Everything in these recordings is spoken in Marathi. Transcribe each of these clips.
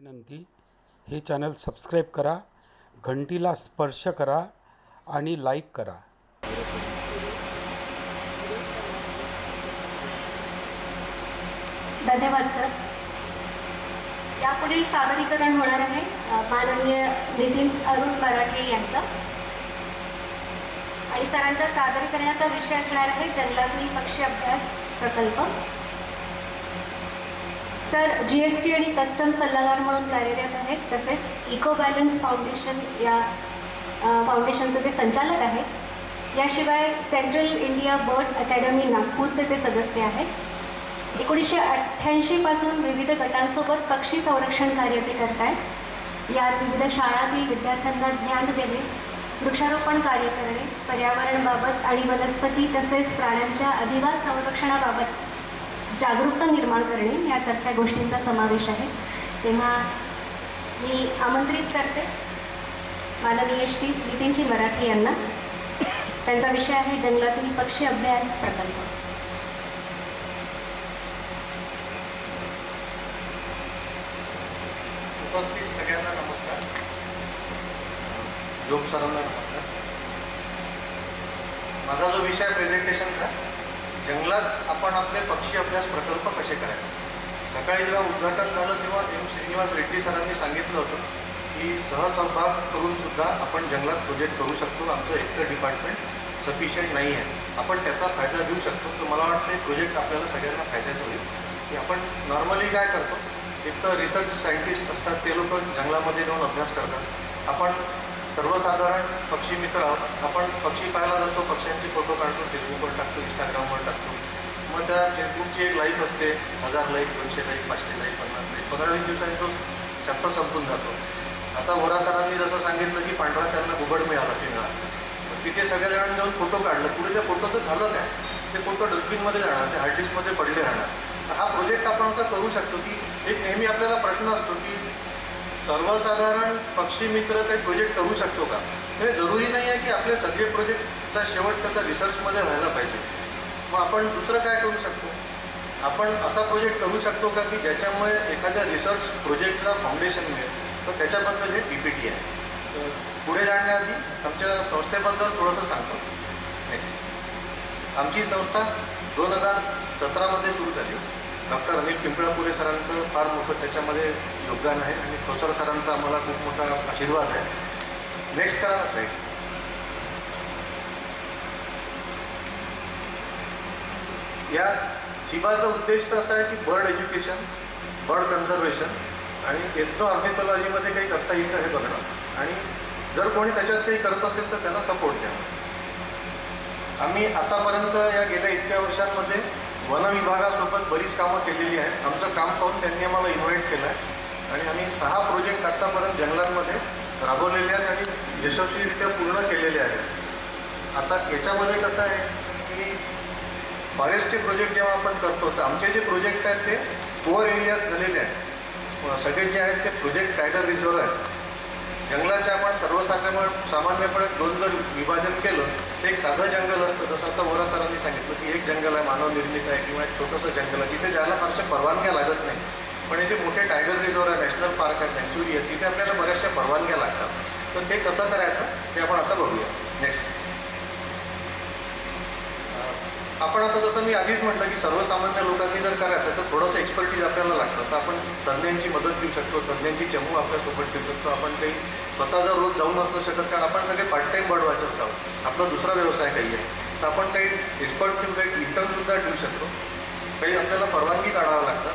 विनंती हे चॅनल सबस्क्राईब करा घंटीला स्पर्श करा आणि लाईक करा. धन्यवाद सर यापुढील सादरीकरण होणार आहे माननीय नितीन अरुण मराठे यांचं. आणि सरांच्या सादरीकरणाचा विषय असणार आहे जंगलातील पक्षी अभ्यास प्रकल्प. सर जी एस टी आणि कस्टम सल्लागार म्हणून कार्यरत आहेत. तसेच इको बॅलन्स फाउंडेशन या फाउंडेशनचे ते संचालक आहेत. याशिवाय सेंट्रल इंडिया बर्ड अकॅडमी नागपूरचे ते सदस्य आहेत. एकोणीसशे अठ्ठ्याऐंशी पासून विविध गटांसोबत पक्षी संरक्षण कार्य ते करत आहेत यात विविध शाळांतील विद्यार्थ्यांना ज्ञान देणे वृक्षारोपण कार्य करणे पर्यावरणाबाबत आणि वनस्पती तसेच प्राण्यांच्या अधिवास संरक्षणाबाबत जागरूकता निर्माण करणे यासारख्या गोष्टींचा समावेश आहे. तेव्हा मी आमंत्रित करते माननीय श्री नितीनजी मराठी यांना. त्यांचा विषय आहे जंगलातील पक्षी अभ्यास प्रकल्प. उपस्थित सगळ्यांना नमस्कार. योग सरांना नमस्कार. माझा जो विषय प्रेझेंटेशनचा जंगलात आपण आपले पक्षी अभ्यास प्रकल्प कसे करायचे? सकाळी जेव्हा उद्घाटन झालं तेव्हा एम. श्रीनिवास रेड्डी सरांनी सांगितलं होतं की सहसहभाग करून सुद्धा आपण जंगलात प्रोजेक्ट करू शकतो. आमचं एकतर डिपार्टमेंट सफिशियंट नाही आहे. आपण त्याचा फायदा घेऊ शकतो. तर मला वाटतं प्रोजेक्ट आपल्याला सगळ्यांना फायद्याचं होईल. की आपण नॉर्मली काय करतो? एक तर रिसर्च सायंटिस्ट असतात. ते लोक जंगलामध्ये जाऊन अभ्यास करतात. आपण सर्वसाधारण पक्षी मित्र आपण पक्षी पाहायला जातो पक्ष्यांचे फोटो काढतो फेसबुकवर टाकतो इंस्टाग्रामवर टाकतो. मग त्या फेसबुकची एक लाईफ असते. हजार लाईक दोनशे लाईक पाचशे लाईक पन्नास लाईक पंधरा वीस दिवसांनी तो चॅप्टर संपून जातो. आता वरा सरांनी जसं सांगितलं की पांढरा त्यांना घुबड मिळाला पिंगळा. तिथे सगळ्या जणांनी जाऊन फोटो काढलं. पुढे त्या फोटोचं झालं काय? ते फोटो डस्टबिनमध्ये जाणार ते हार्डडिस्कमध्ये पडले राहणार. तर हा प्रोजेक्ट आपण असं करू शकतो की एक नेहमी आपल्याला प्रश्न असतो की सर्वसाधारण पक्षी मित्र काही प्रोजेक्ट करू शकतो का? हे जरुरी नाही आहे की आपले सगळे प्रोजेक्टचा शेवट त्याचा रिसर्चमध्ये व्हायला पाहिजे. मग आपण दुसरं काय करू शकतो? आपण असा प्रोजेक्ट करू शकतो का की ज्याच्यामुळे एखाद्या रिसर्च प्रोजेक्टला फाउंडेशन मिळेल? तर त्याच्याबद्दल हे पी पी टी आहे. पुढे जाण्याआधी आमच्या संस्थेबद्दल थोडंसं सांगतो. नेक्स्ट आमची संस्था दोन हजार सतरामध्ये सुरू झाली. डॉक्टर अनिल पिंपळापुरे सरांचं फार मोठं त्याच्यामध्ये योगदान आहे आणि खोसर सरांचा आम्हाला खूप मोठा आशीर्वाद आहे. नेक्स्ट करा ना साईड या शिबाचा उद्देश तर असा आहे की बर्ड एज्युकेशन बर्ड कन्झर्वेशन आणि एथनो ऑर्निथॉलॉजीमध्ये काही करता येईल का हे बघणं आणि जर कोणी त्याच्यात काही करत असेल तर त्याला सपोर्ट द्या. आम्ही आतापर्यंत या गेल्या इतक्या वर्षांमध्ये वन विभागासोबत बरीच कामं केलेली आहेत. आमचं काम पाहून त्यांनी आम्हाला इन्व्हाइट केलं आहे आणि आम्ही सहा प्रोजेक्ट आत्तापर्यंत जंगलांमध्ये राबवलेले आहेत आणि यशस्वीरित्या पूर्ण केलेले आहेत. आता याच्यामध्ये कसं आहे की फॉरेस्टचे प्रोजेक्ट जेव्हा आपण करतो तर आमचे जे प्रोजेक्ट आहेत ते पोअर एरियात झालेले आहेत. सगळे जे आहेत ते प्रोजेक्ट टायगर रिझर्व आहेत. जंगलाचे आपण सर्वसाधारण सामान्यपणे दोन जर विभाजन केलं तर एक साधं जंगल असतं. जसं आता वरा सरांनी सांगितलं की एक जंगल आहे मानव निर्मित आहे किंवा एक छोटंसं जंगल आहे. तिथे जायला फारशा परवानग्या लागत नाही. पण हे जे मोठे टायगर रिझर्व आहे नॅशनल पार्क आहे सँच्युरी आहे. तिथे आपल्याला बऱ्याचशा परवानग्या लागतात. तर ते कसं करायचं ते आपण आता बघूया. नेक्स्ट आपण आता जसं मी आधीच म्हटलं की सर्वसामान्य लोकांनी जर करायचं तर थोडंसं एक्सपर्टीज आपल्याला लागतं. तर आपण तज्ज्ञांची मदत घेऊ शकतो तज्ज्ञांची चमू आपल्यासोबत घेऊ शकतो. आपण काही स्वतः जर रोज जाऊन नसू शकत कारण आपण सगळे पार्ट टाईम बर्ड वॉचर्स आहोत. आपला दुसरा व्यवसाय काही आहे. तर आपण काही एक्सपर्ट घेऊन काही इंटर्नसुद्धा ठेवू शकतो. काही आपल्याला परवानगी काढावं लागतं.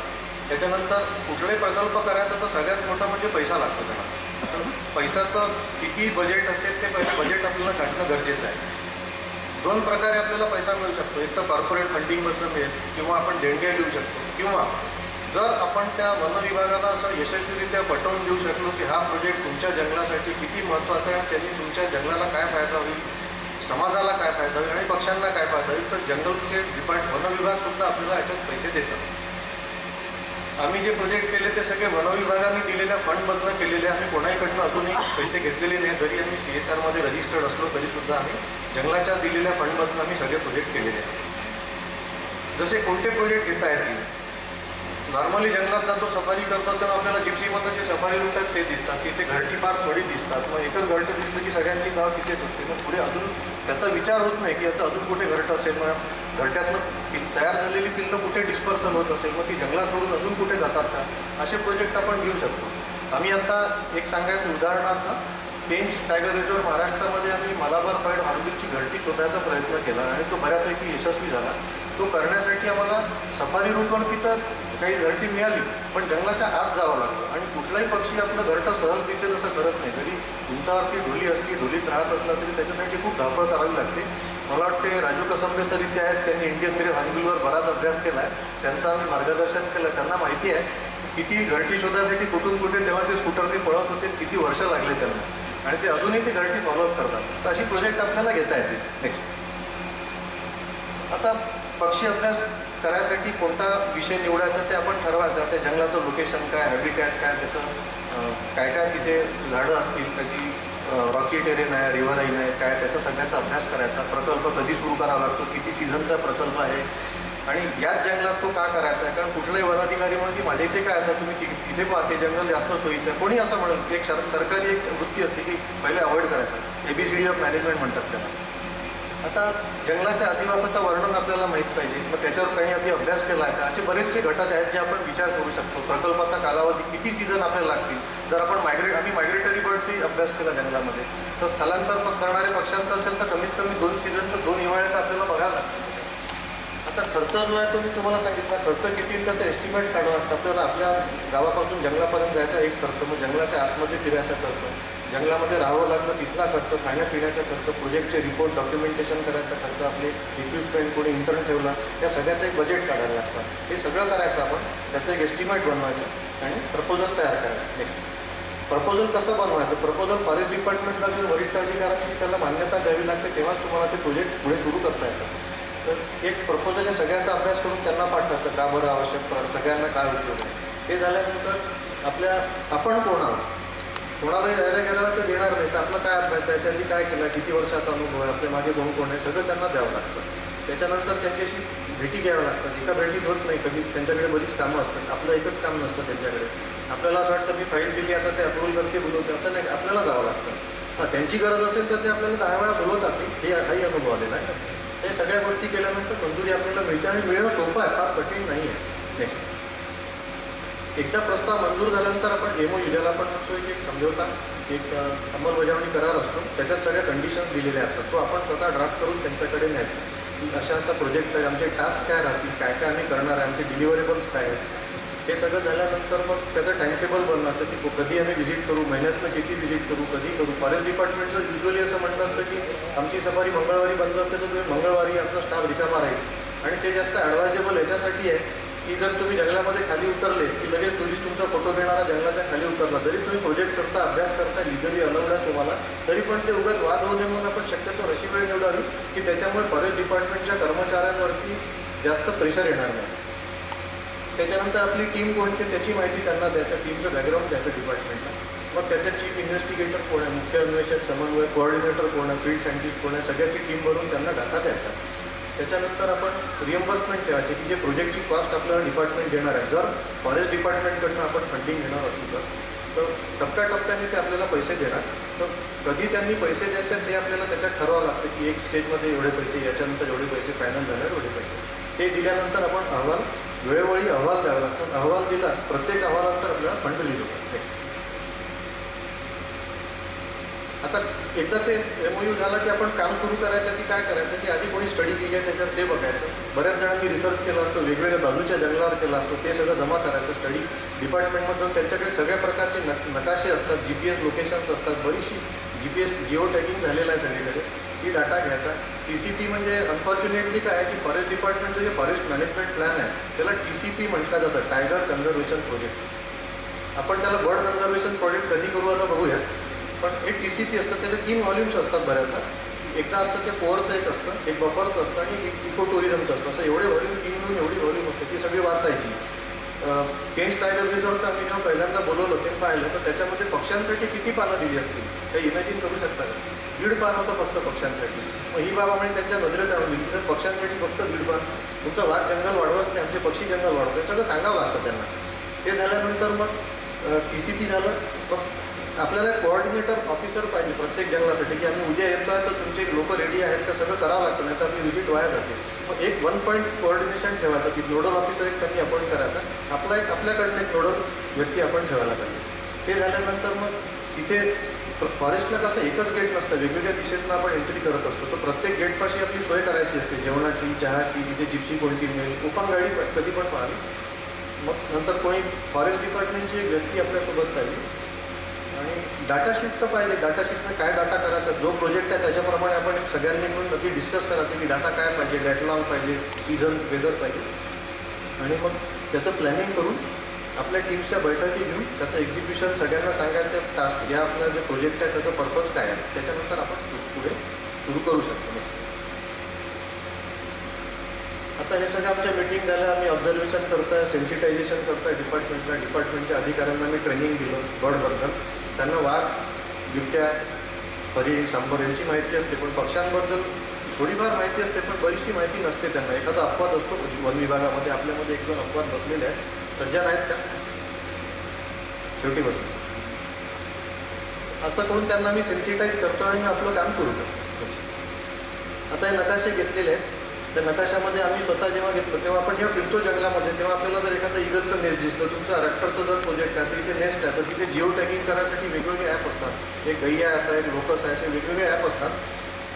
त्याच्यानंतर कुठलाही प्रकल्प करायचा तर सगळ्यात मोठा म्हणजे पैसा लागतो त्याला. पैशाचं किती बजेट असेल ते पहिलं बजेट आपल्याला काढणं गरजेचं आहे. दोन प्रकारे आपल्याला पैसा मिळू शकतो. एक तर कॉर्पोरेट फंडिंगमधनं मिळेल किंवा आपण देणग्या घेऊ शकतो. किंवा जर आपण त्या वन विभागाला असं यशस्वीरित्या पटवून देऊ शकलो की हा प्रोजेक्ट तुमच्या जंगलासाठी किती महत्त्वाचा आहे त्यांनी तुमच्या जंगलाला काय फायदा होईल समाजाला काय फायदा होईल आणि पक्ष्यांना काय फायदा होईल तर जंगलचे डिपार्ट वन विभागसुद्धा आपल्याला याच्यात पैसे देतात. आम्ही जे प्रोजेक्ट केले ते सगळे वन विभागाने दिलेल्या फंडमधनं केलेले आम्ही कोणाहीकडनं अजूनही पैसे घेतलेले नाही. जरी आम्ही सी एस आरमध्ये रजिस्टर्ड असलो तरीसुद्धा आम्ही जंगलाच्या दिलेल्या फंडमधनं आम्ही सगळे प्रोजेक्ट केलेले आहेत. जसे कोणते प्रोजेक्ट घेता येतील? नॉर्मली जंगलात जातो सफारी करतो तेव्हा आपल्याला जिप्सीमधनं जे सफारी होतात रूट आहेत ते दिसतात. तिथे घरटी फार थोडी दिसतात. मग एकच घरटं दिसलं की सगळ्यांची गाव तिथेच असते. मग पुढे अजून त्याचा विचार होत नाही की याचं अजून कुठे घरटं असेल. मग घरट्यातनं तयार झालेली पिल्लं कुठे डिस्पर्सल होत असेल मग ती जंगलात सोडून अजून कुठे जातात का? असे प्रोजेक्ट आपण घेऊ शकतो. आम्ही आता एक सांगायचं उदाहरणार्थ पेंच टायगर रिझर्व महाराष्ट्रामध्ये आम्ही मलाबार फाईड हॉर्बिलची घरटी शोधायचा प्रयत्न केला आणि तो बऱ्यापैकी यशस्वी झाला. तो करण्यासाठी आम्हाला सफारी रूटवर तिथं काही घरटी मिळाली पण जंगलाच्या आत जावं लागलं. आणि कुठलाही पक्षी आपलं घरटं सहज दिसेल असं करत नाही. जरी उंचावरती ढोली असली ढोलीत राहत असला तरी त्याच्यासाठी खूप धावपळ करावी लागते. मला वाटते राजू कसंबे सर इथे आहेत त्यांनी इंडियन मेरी हॉर्बिलवर बराच अभ्यास केला आहे. त्यांचं आम्ही मार्गदर्शन केलं त्यांना माहिती आहे किती घरटी शोधायसाठी कुठून कुठे तेव्हा ते स्कूटरने पळत होते किती वर्ष लागले त्यांना. आणि ते अजूनही ते घरटी फॉलोअप करतात. तर अशी प्रोजेक्ट आपल्याला घेता येते. नेक्स्ट आता पक्षी अभ्यास करायसाठी कोणता विषय निवडायचा ते आपण ठरवायचं. त्या जंगलाचं लोकेशन काय हॅबिटॅट काय त्याचं काय काय तिथे झाडं असतील त्याची रॉकी टेरेन आहे रिव्हराईन आहे काय त्याचा सगळ्याचा अभ्यास करायचा. प्रकल्प कधी सुरू करावा लागतो किती सीझनचा प्रकल्प आहे? आणि याच जंगलात तो का करायचा आहे? कारण कुठलाही वनाधिकारी म्हणून की माझ्या इथे काय आता तुम्ही तिथे पाहते जंगल जास्त सोयीचं आहे कोणी असं म्हणून? एक सरकारी एक वृत्ती असते की पहिले अवॉइड करायचं. एबीसीडी ऑफ मॅनेजमेंट म्हणतात त्याला. आता जंगलाच्या आदिवासाचं वर्णन आपल्याला माहीत पाहिजे. मग त्याच्यावर काही आधी अभ्यास केला आहे का? असे बरेचसे घटक आहेत जे आपण विचार करू शकतो. प्रकल्पाचा कालावधी किती सीझन आपल्याला लागतील? जर आपण मायग्रेट आम्ही मायग्रेटरी बर्डची अभ्यास केला जंगलामध्ये तर स्थलांतर प- करणारे पक्ष्यांचं असेल तर कमीत कमी दोन सीझन तर दोन हिवाळ्याचा आपल्याला बघायला आता खर्च जो आहे तो मी तुम्हाला सांगितला. खर्च किती त्याचा एस्टिमेट काढावा आपल्याला आपल्या गावापासून जंगलापर्यंत जायचा एक खर्च मग जंगलाच्या आतमध्ये फिरायचा खर्च. जंगलामध्ये राहावं लागलं तिथला खर्च खाण्यापिण्याचा खर्च प्रोजेक्टचे रिपोर्ट डॉक्युमेंटेशन करायचा खर्च आपले इक्विपमेंट कोणी इंटर्न ठेवला या सगळ्याचं एक बजेट काढायला लागतं. हे सगळं करायचं आपण त्याचं एक एस्टिमेट बनवायचं आणि प्रपोजल तयार करायचं. नेक्स्ट प्रपोजल कसं बनवायचं? प्रपोजल फॉरेस्ट डिपार्टमेंटला जर वरिष्ठ अधिकाऱ्यांची त्याला मान्यता द्यावी लागते तेव्हाच तुम्हाला ते प्रोजेक्ट पुढे सुरू करता येतं. तर एक प्रपोजल हे सगळ्याचा अभ्यास करून त्यांना पाठवायचं का बरं आवश्यक सगळ्यांना काय उपयोग आहे? ते झाल्यानंतर आपल्या आपण कोण आहोत? कोणालाही जायला गेल्यावर ते देणार नाही. तर आपला काय अभ्यास आहे? काय केला? किती वर्षाचा अनुभव आहे? आपले मागे बहु कोण आहे सगळं त्यांना द्यावं लागतं. त्याच्यानंतर त्यांच्याशी भेटी घ्याव्या लागतात. एका भेटीत होत नाही कधी. त्यांच्याकडे बरीच कामं असतात. आपलं एकच काम नसतं त्यांच्याकडे. आपल्याला असं वाटतं मी फाईल दिली आता ते अप्रूव्हल करते बोलवते असं नाही. आपल्याला जावं लागतं. हां त्यांची गरज असेल तर ते आपल्याला दहा वेळा बोलवतात. हे हाही अनुभव आलेला आहे. हे सगळ्या गोष्टी केल्यानंतर मंजुरी आपल्याला मिळते आणि मिळणं सोपं आहे. फार कठीण नाही आहे. नेक्स्ट एकदा प्रस्ताव मंजूर झाल्यानंतर आपण एमओ युद्याला पण म्हणतो एक एक समझोता एक अंमलबजावणी करार असतो. त्याच्यात सगळ्या कंडिशन्स दिलेल्या असतात. तो आपण स्वतः ड्राफ्ट करून त्यांच्याकडे न्यायचा. की अशा असा प्रोजेक्ट आहे आमचे टास्क काय राहतील काय काय आम्ही करणार आहे आमचे डिलिव्हरेबल्स काय आहेत? हे सगळं झाल्यानंतर मग त्याचं टाइमटेबल बनवायचं की कधी आम्ही व्हिजिट करू महिन्यातनं किती व्हिजिट करू कधी करू? फॉरेस्ट डिपार्टमेंटचं युजली असं म्हणणं असतं की आमची सफारी मंगळवारी बंद असते तर तुम्ही मंगळवारी आमचा स्टाफ रिकामा राहील. आणि ते जास्त ॲडवायजेबल याच्यासाठी आहे की जर तुम्ही जंगलामध्ये खाली उतरले की लगेच टुरिस्ट तुमचा फोटो घेणारा जंगलाच्या खाली उतरला जरी तुम्ही प्रोजेक्ट करता अभ्यास करता लिगली अलाउड आहे तुम्हाला. तरी पण ते उगाच वाद होऊ नये म्हणून आपण शक्यतो अशी वेळ निवडावी की त्याच्यामुळे फॉरेस्ट डिपार्टमेंटच्या कर्मचाऱ्यांवरती जास्त प्रेशर येणार नाही. त्याच्यानंतर आपली टीम कोणती त्याची माहिती त्यांना त्याच्या टीमचं बॅकग्राऊंड द्यायचं डिपार्टमेंटला मग त्याच्या चीफ इन्व्हेस्टिगेटर कोण आहे मुख्य अन्वेषक समन्वय कोऑर्डिनेटर कोण आहे फील्ड सायंटिस्ट कोण आहे सगळ्याची टीम भरून त्यांना डाटा द्यायचा. त्याच्यानंतर आपण रिएम्बर्समेंट ठेवायचे. की जे प्रोजेक्टची कॉस्ट आपल्याला डिपार्टमेंट देणार आहे. जर फॉरेस्ट डिपार्टमेंटकडनं आपण फंडिंग घेणार असू तर तर टप्प्याटप्प्याने ते आपल्याला पैसे देणार. तर कधी त्यांनी पैसे द्यायचे ते आपल्याला त्याच्यात ठरवावं लागतं की एक स्टेजमध्ये एवढे पैसे याच्यानंतर एवढे पैसे फायनल झाल्यावर एवढे पैसे. ते दिल्यानंतर आपण अहवाल वेळोवेळी अहवाल द्यावा लागतो. अहवाल दिला प्रत्येक अहवालानंतर आपल्याला फंड रिलीज थँक्यू आता एकदा ते एमओयू झाला की आपण काम सुरू करायचं की काय करायचं की आधी कोणी स्टडी केली आहे त्याच्यात ते बघायचं. बऱ्याच जणांनी रिसर्च केला असतो वेगवेगळ्या बाजूच्या जंगलावर केला असतो ते सगळं जमा करायचं स्टडी डिपार्टमेंटमधून त्यांच्याकडे सगळ्या प्रकारचे न नकाशे असतात जी पी एस लोकेशन्स असतात बरीचशी G P S geo tagging झालेलं आहे सगळीकडे. ती डाटा घ्यायचा. टी सी पी म्हणजे अनफॉर्च्युनेटली काय आहे की फॉरेस्ट डिपार्टमेंटचं जे फॉरेस्ट मॅनेजमेंट प्लॅन आहे त्याला टी सी पी म्हटलं जातं टायगर कन्झर्वेशन प्रोजेक्ट आपण त्याला बर्ड कन्झर्वेशन प्रोजेक्ट कधी करू आता बघूया पण एक टी सी पी असतं त्याचे तीन व्हॉल्यूम्स असतात बऱ्याचदा. एकदा असतं ते कोअरचं एक असतं एक बफरचं असतं आणि एक इको टुरिझमचं असतं. असं एवढे व्हॉल्यूम तीन म्हणून एवढी व्हॉल्यूम असते ती सगळी वाचायची. केन्स टायगर रिझॉर्टचं आम्ही जेव्हा पहिल्यांदा बोलवलं ते पाहिलं तर त्याच्यामध्ये पक्ष्यांसाठी किती पानं दिली असतील? ते इमॅजिन करू शकता दीड पान होतं फक्त पक्ष्यांसाठी. मग ही बाब आम्ही त्यांच्या नजरेत आणून दिली. तर पक्ष्यांसाठी फक्त दीड पान तुमचं वाद जंगल वाढवत नाही आमचे पक्षी जंगल वाढवत हे सगळं सांगावं लागतं त्यांना. ते झाल्यानंतर मग टी सी पी झालं मग आपल्याला कोऑर्डिनेटर ऑफिसर पाहिजे प्रत्येक जंगलासाठी. की आम्ही उद्या येतो आहे तर तुमचे लोक रेडी आहेत का सगळं करावं लागतं नाही तर आम्ही विजिट वाया जाते मग एक वन पॉईंट कोऑर्डिनेशन ठेवायचं की नोडल ऑफिसर एक त्यांनी अपॉइंट करायचा. आपला एक आपल्याकडनं एक नोडल व्यक्ती आपण ठेवायला पाहिजे ते झाल्यानंतर मग तिथे फॉरेस्टला कसं एकच गेट नसतं वेगवेगळ्या दिशेतनं आपण एंट्री करत असतो. तर प्रत्येक गेटपाशी आपली सोय करायची असते. जेवणाची चहाची तिथे जिप्सी कोणती मिळेल ओपन गाडी कधी पण पाहावी. मग नंतर कोणी फॉरेस्ट डिपार्टमेंटची एक व्यक्ती आपल्यासोबत पाहिजे आणि डाटा शीट तर पाहिजे. डाटा शीटनं काय डाटा करायचा? जो प्रोजेक्ट आहे त्याच्याप्रमाणे आपण एक सगळ्यांनी मिळून नक्की डिस्कस करायचं की डाटा काय पाहिजे डॅटलॉग पाहिजे सीझन वेदर पाहिजे. आणि मग त्याचं प्लॅनिंग करून आपल्या टीमच्या बैठकी घेऊन त्याचं एक्झिक्युशन सगळ्यांना सांगायचं टास्क या आपला जे प्रोजेक्ट आहे त्याचं पर्पज काय आहे? त्याच्यानंतर आपण पुढे सुरू करू शकतो. आता हे सगळं आमच्या मीटिंग झाल्या आम्ही ऑब्झर्वेशन करतोय सेन्सिटायझेशन करतोय. डिपार्टमेंटला डिपार्टमेंटच्या अधिकाऱ्यांना मी ट्रेनिंग दिलं. बर्डबद्दल त्यांना वाघ बिबट्या परी शंभर यांची माहिती असते पण पक्ष्यांबद्दल थोडीफार माहिती असते पण बरीचशी माहिती नसते त्यांना. एखादा अपवाद असतो म्हणजे वन विभागामध्ये आपल्यामध्ये एक दोन अपवाद बसलेले आहेत. सज्जन आहेत का? शेवटी बसले. असं करून त्यांना मी सेन्सिटाईज करतो आणि आपलं काम सुरू करतो आता हे नकाशे घेतलेले आहेत. त्या नकाशामध्ये आम्ही स्वतः जेव्हा घेतलं तेव्हा आपण जेव्हा फिरतो जंगलामध्ये तेव्हा आपल्याला जर एखादं इगलचं नेस्ट दिसतं तुमचं रॅक्टरचं जर प्रोजेक्ट आहे तर इथे नेस्ट आहे. तर तिथे जिओ टॅगिंग करायसाठी वेगवेगळे ॲप असतात. एक गैया ॲप आहे एक लोकस आहे असे वेगवेगळे ॲप असतात.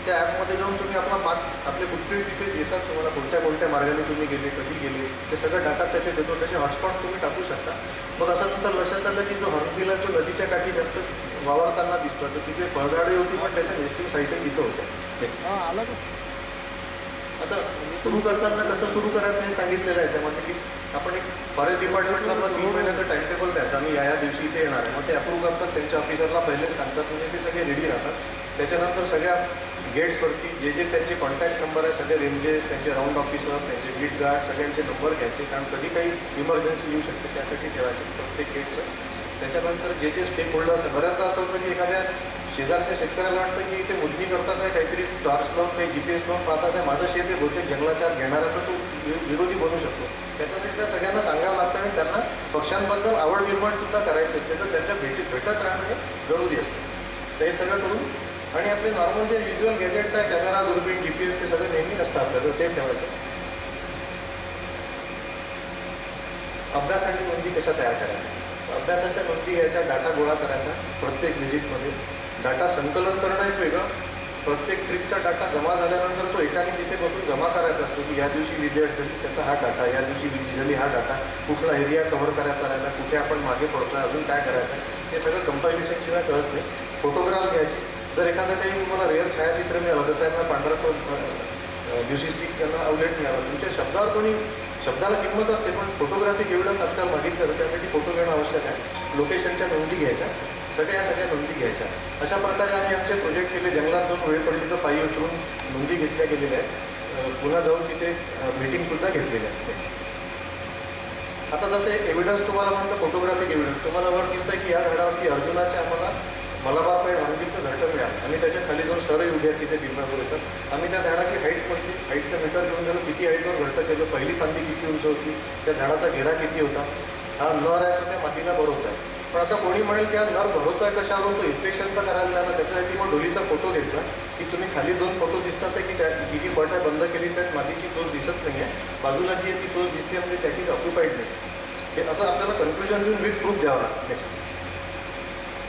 त्या ॲपमध्ये जाऊन तुम्ही आपला पाच आपले कुठले तिथे येतात तुम्हाला कोणत्या कोणत्या मार्गाने तुम्ही गेले कधी गेले ते सगळं डाटा त्याच्यात देतो त्याचे हॉटस्पॉट तुम्ही टाकू शकता. मग असं नंतर लक्षात आलं की जो हरणबिला जो नदीच्या काठी जास्त वावरताना दिसतो तर तिथे फळझाडे होती पण त्याच्या नेस्टिंग साईटही तिथं होत्या आता सुरू करताना कसं सुरू करायचं हे सांगितलेलं आहे. याच्यामध्ये की आपण एक फॉरेस्ट डिपार्टमेंटला आपला तीन महिन्याचं टाइम टेबल द्यायचं. आम्ही या या दिवशी इथे येणार आहे. मग ते अप्रूव्ह करतात. त्यांच्या ऑफिसरला पहिलेच सांगतात. म्हणजे ते सगळे रेडी राहतात. त्याच्यानंतर सगळ्या गेट्सवरती जे जे त्यांचे कॉन्टॅक्ट नंबर आहे सगळे रेंजेस त्यांचे राऊंड ऑफिसर त्यांचे बीट गार्ड सगळ्यांचे नंबर घ्यायचे. कारण कधी काही इमर्जन्सी येऊ शकते त्यासाठी ठेवायचे प्रत्येक गेटचं त्याच्यानंतर जे जे स्टेक होल्डर्स आहे बऱ्याचदा असं होतं की एखाद्या शेजारच्या शेतकऱ्याला वाटतं की ते मोजणी करतात आहे काहीतरी टॉर्च लावून काही जी पी एस लावून पाहतात आहे माझं शेत हे बहुतेक जंगलाच्या घेणारा तर तो विरोधी बनू शकतो. त्याच्यासाठी त्या सगळ्यांना सांगावं लागतं आणि त्यांना पक्ष्यांबद्दल आवड निर्माण सुद्धा करायची असते. तर त्यांच्या भेटी भेटत राहणं हे जरुरी असते. ते सगळं करून आणि आपले नॉर्मल जे युज्युअल गॅजेट्स आहे कॅमेरा दुर्बीण जी पी एस ते सगळे नेहमी असतं आपल्याला ते ठेवायचं. अभ्यास आणि नोंदी कशा तयार करायच्या? अभ्यासाच्या नोंदी घ्यायच्या डाटा गोळा करायचा प्रत्येक व्हिजिटमध्ये डाटा संकलन करणं एक वेगळं. प्रत्येक ट्रिपचा डाटा जमा झाल्यानंतर तो एकाने तिथे बघून जमा करायचा असतो की या दिवशी विजय झाली त्याचा हा डाटा या दिवशी विजय झाली हा डाटा कुठला एरिया कव्हर करायचा राहिला कुठे आपण मागे पडतोय अजून काय करायचं हे सगळं कंपायलेशनशिवाय कळत नाही. फोटोग्राफ घ्यायची. जर एखादं काही तुम्हाला रेअर छायाचित्र मिळालं जसं यांना पांढरा तो म्युझिस्टिक त्यांना आउटलेट मिळाला तुमच्या शब्दावर कोणी शब्दाला किंमत असते पण फोटोग्राफी एवढंच आजकाल मागितलं जातं त्यासाठी फोटो घेणं आवश्यक आहे लोकेशनच्या नोंदी घ्यायच्या सगळ्या सगळ्या नोंदी घ्यायच्या. अशा प्रकारे आम्ही आमचे प्रोजेक्ट केले. जंगलात जाऊन वेळ पडली तर पायी उतरून नोंदी घेतल्या गेलेल्या आहेत. पुन्हा जाऊन तिथे मीटिंगसुद्धा घेतलेल्या आहेत. त्याची. आता जसं एक एव्हिडन्स तुम्हाला म्हणतं फोटोग्राफिक एव्हिडन्स तुम्हाला वर दिसतं की या झाडावरती अर्जुनाचे आम्हाला मलाबार पाय हॉर्नबिलचं घरटं मिळालं. आणि त्याच्याखाली जाऊन सरही उभे तिथे बिंबावर येतात. आम्ही त्या झाडाची हाईट कोणती हाईटचं मीटर घेऊन गेलो. किती हाईटवर घरटं केलं पहिली फांदी किती उंच होती? त्या झाडाचा घेरा किती होता? हा नर आहे तर त्या मातीला भरवत आहे. पण आता कोणी म्हणेल की हा नर भरवतो आहे कशावर? तो इन्स्पेक्शन तर करायला लागला. त्याच्यासाठी मग ढोलीचा फोटो घेतला की तुम्ही खाली दोन फोटो दिसतात की त्या ही जी बट आहे बंद केली त्यात मातीची तोच दिसत नाही आहे बाजूला जी आहे ती तोच दिसते म्हणजे त्याची ऑक्युपाईड नाही हे असं आपल्याला कन्क्लुजन देऊन विथ प्रूफ द्यावा लागतं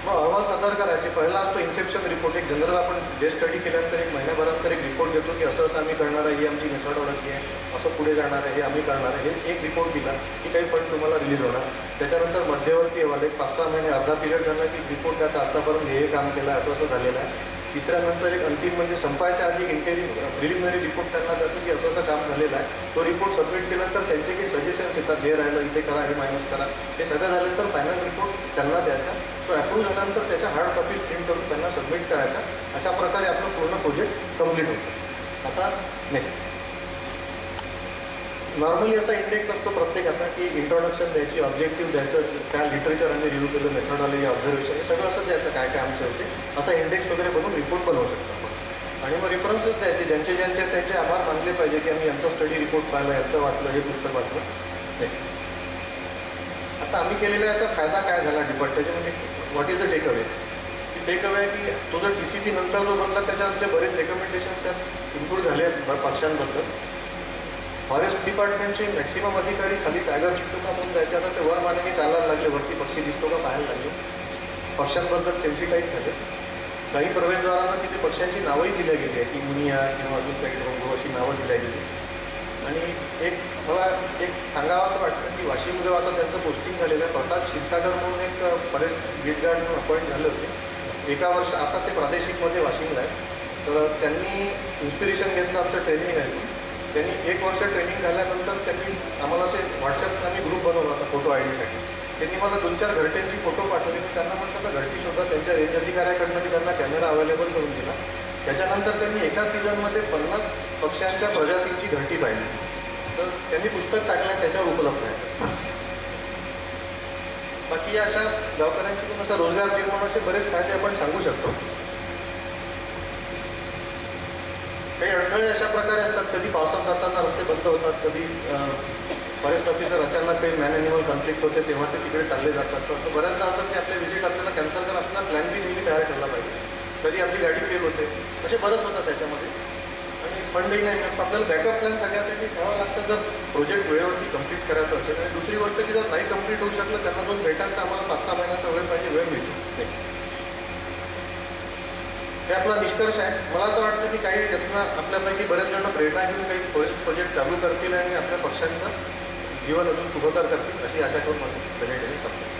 मग अहवाल सादर करायचे. पहिला असतो इन्सेप्शन रिपोर्ट एक जनरल आपण जे स्टडी केल्यानंतर एक महिन्याभरानंतर एक रिपोर्ट देतो की असं असं आम्ही करणार आहे ही आमची मेथडॉलॉजी आहे असं पुढे जाणार आहे हे आम्ही करणार आहे. हे एक रिपोर्ट दिला की काही फंड तुम्हाला रिलीज होणार. त्याच्यानंतर मध्यवर्ती अहवाल एक पाच सहा महिने अर्धा पिरियड झाला की रिपोर्ट त्याचा आतापर्यंत हे हे काम केलं असं असं झालेलं आहे. तिसऱ्यानंतर एक अंतिम म्हणजे संपायच्या आधी इंटेरी प्रिलिमिनरी रिपोर्ट त्यांना जातं की असं असं काम झालेलं आहे. तो रिपोर्ट सबमिट केल्यानंतर त्यांचे काही सजेशन्स येतात हे राहिलं इथे करा हे मायनस करा. हे सगळं झाल्यानंतर फायनल रिपोर्ट त्यांना द्यायचा. तो अप्रूव्ह झाल्यानंतर त्याच्या हार्ड कॉपी प्रिंट करून त्यांना सबमिट करायचा. अशा प्रकारे आपलं पूर्ण प्रोजेक्ट कंप्लीट होतं. आता नेक्स्ट नॉर्मली असा इंडेक्स असतो प्रत्येकाचा की इंट्रोडक्शन द्यायची ऑब्जेक्टिव्ह द्यायचं त्या लिटरेचर आम्ही रिव्ह्यू केलं मेथडॉलॉजी ऑब्झर्वेशन हे सगळं असं द्यायचं काय काय आमचे होते. असा इंडेक्स वगैरे बनवून रिपोर्ट बनवू शकतो आपण. आणि मग रेफरन्सेस द्यायचे ज्यांचे ज्यांचे त्यांचे आभार मानले पाहिजे की आम्ही यांचा स्टडी रिपोर्ट पाहिला यांचं वाचलं हे पुस्तक वाचलं. त्याची आता आम्ही केलेल्या याचा फायदा काय झाला डिपार्ट म्हणजे what is the take away की टेक अवे की तो जो टी सी पी नंतर जो बनला त्याच्यानंतर बरेच रेकमेंडेशन त्यात इन्क्लूड झाले आहेत ब- फॉरेस्ट डिपार्टमेंटचे मॅक्सिमम अधिकारी खाली टायगर दिसतो का म्हणून जायचे. आता ते वर मानवी चालायला लागले वरती पक्षी दिसतो का पाहायला लागले. पक्ष्यांबद्दल सेन्सिटाईज झाले. काही प्रवेशद्वारांना तिथे पक्ष्यांची नावंही दिल्या गेली आहे की मुनिया किंवा अजून काही रंगो अशी नावं दिल्या गेली आणि एक मला एक सांगावं असं वाटतं की वाशिमजवळ आता त्यांचं पोस्टिंग झालेलं आहे. प्रसाद क्षीरसागर म्हणून एक बरेच गेट गार्ड म्हणून अपॉइंट झाले होते. एका वर्ष आता ते प्रादेशिकमध्ये वाशिमला आहे. तर त्यांनी इन्स्पिरेशन घेतलं आमचं ट्रेनिंग आहे. त्यांनी एक वर्ष ट्रेनिंग झाल्यानंतर त्यांनी आम्हाला असे व्हॉट्सअप आम्ही ग्रुप बनवला होता फोटो आय डीसाठी त्यांनी मला दोन चार घरट्यांची फोटो पाठवले. मी त्यांना म्हटलं तर घरटी शोधा. त्यांच्या रेंज अधिकाऱ्याकडनं मी त्यांना कॅमेरा अवेलेबल करून दिला. त्याच्यानंतर त्यांनी एका सीझनमध्ये पन्नास पक्ष्यांच्या प्रजातींची घंटी पाहिली. तर त्यांनी पुस्तक टाकलं त्याच्यावर उपलब्ध आहे. बाकी या अशा गावकऱ्यांची पण असा रोजगार निर्माण असे बरेच फायदे आपण सांगू शकतो. काही अडथळे अशा प्रकारे असतात कधी पावसात जाताना रस्ते बंद होतात कधी फॉरेस्ट ऑफिसर अचानक काही मॅन ॲनिमल कॉन्फ्लिक्ट होते तेव्हा ते तिकडे चालले जातात. तर असं बऱ्याचदा होतं की आपले विजिट आपल्याला कॅन्सल करून आपला प्लॅन बी नेहमी तयार ठेवला पाहिजे. कधी आपली गाडी फेल होते असे बरंच होतात त्याच्यामध्ये. फंडही नाही मिळत आपल्याला बॅकअप प्लॅन सगळ्यासाठी ठेवावं लागतं जर प्रोजेक्ट वेळेवरती कंप्लीट करायचं असेल. आणि दुसरी गोष्ट की जर नाही कंप्लीट होऊ शकलं त्यांना दोन भेटायचं आम्हाला पाच सहा महिन्याचा वेळ पाहिजे वेळ मिळतो. हे आपला निष्कर्ष आहे. मला असं वाटतं की काही यातनं आपल्यापैकी बरेच जण प्रेरणा घेऊन काही फॉरेस्ट प्रोजेक्ट चालू करतील आणि आपल्या पक्षांचं जीवन अजून सुखकर करतील अशी आशा करून माझी प्रेझेंटेशन संपतो